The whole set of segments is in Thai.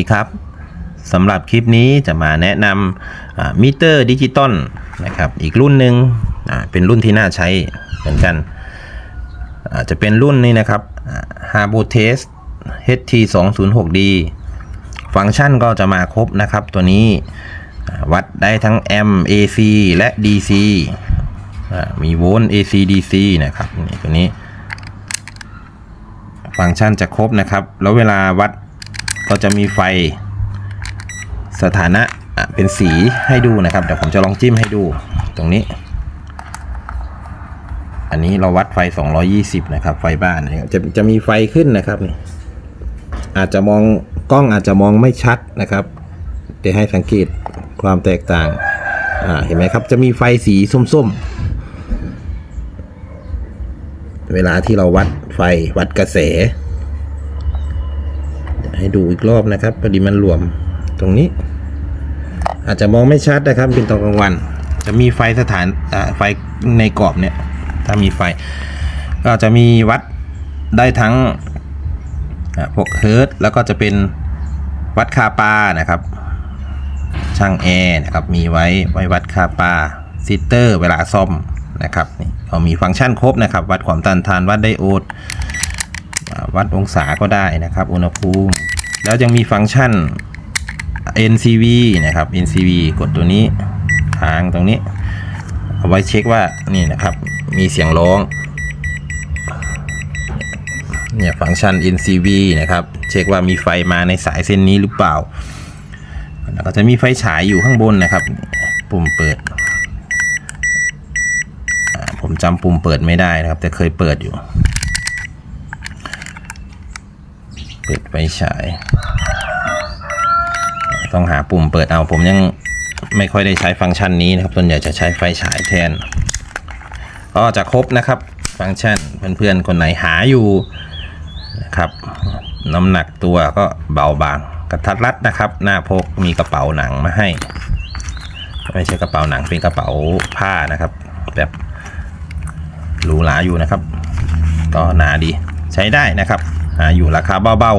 ดีครับสำหรับคลิปนี้จะมาแนะนำมิเตอร์ดิจิตอลนะครับอีกรุ่นหนึ่งเป็นรุ่นที่น่าใช้เหมือนกัน จะเป็นรุ่นนี้นะครับฮา r บูเทส HT 2 0 6 D ฟังก์ชันก็จะมาครบนะครับ ตัวนี้วัดได้ทั้งแอม AC และ DC มีโวลต์ AC DC นะครับนี่ตัวนี้ ฟังก์ชันจะครบนะครับ แล้วเวลาวัด ก็จะมีไฟสถานะเป็นสีให้ดูนะครับเดี๋ยวผมจะลองจิ้มให้ดูตรงนี้ อันนี้เราวัดไฟ 220 นะครับ ไฟบ้านจะจะมีไฟขึ้นนะครับนี่อาจจะมองกล้องอาจจะมองไม่ชัดนะครับเดี๋ยวให้สังเกตความแตกต่างอ่าเห็นไหมครับ จะมีไฟสีส้มๆ เวลาที่เราวัดไฟวัดกระแส ให้ดูอีกรอบนะครับพอดีมันรวมตรงนี้ อาจจะมองไม่ชัดนะครับเป็นตอนกลางวัน จะมีไฟสถานไฟในกรอบเนี่ยถ้ามีไฟ ก็จะมีวัดได้ทั้งพวกเฮิร์ตแล้วก็จะเป็นวัดคาปานะครับ ช่างแอร์นะครับมีไว้ไว้วัดคาปาซิสเตอร์เวลาซ่อมนะครับนี่เขามีฟังก์ชันครบนะครับ วัดความต้านทานวัดไดโอดวัดองศาก็ได้นะครับ อุณหภูมิ แล้วยังมีฟังก์ชัน NCV นะครับ NCV กดตัวนี้ทางตรงนี้ เอาไว้เช็คว่านี่นะครับ มีเสียงร้องเนี่ยฟังก์ชัน NCV นะครับ เช็คว่ามีไฟมาในสายเส้นนี้หรือเปล่า แล้วก็จะมีไฟฉายอยู่ข้างบนนะครับ ปุ่มเปิด ผมจำปุ่มเปิดไม่ได้นะครับ แต่เคยเปิดอยู่ เปิดไฟฉาย ต้องหาปุ่มเปิดเอาผมยังไม่ค่อยได้ใช้ฟังก์ชันนี้นะครับส่วนใหญ่จะใช้ไฟฉายแทน ก็จะครบนะครับฟังก์ชันเพื่อนๆคนไหนหาอยู่นะครับน้ำหนักตัวก็เบาบางกระทัดรัดนะครับ หน้าพกมีกระเป๋าหนังมาให้ ไม่ใช่กระเป๋าหนังเป็นกระเป๋าผ้านะครับ แบบหรูหราอยู่นะครับ ก็หนาดีใช้ได้นะครับ หาอยู่ราคาเบา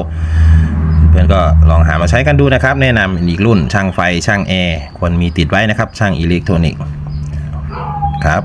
ๆ เพื่อนก็ลองหามาใช้กันดูนะครับ แนะนำอีกรุ่นช่างไฟช่างแอร์ควรมีติดไว้นะครับ ช่างอิเล็กทรอนิกส์ครับ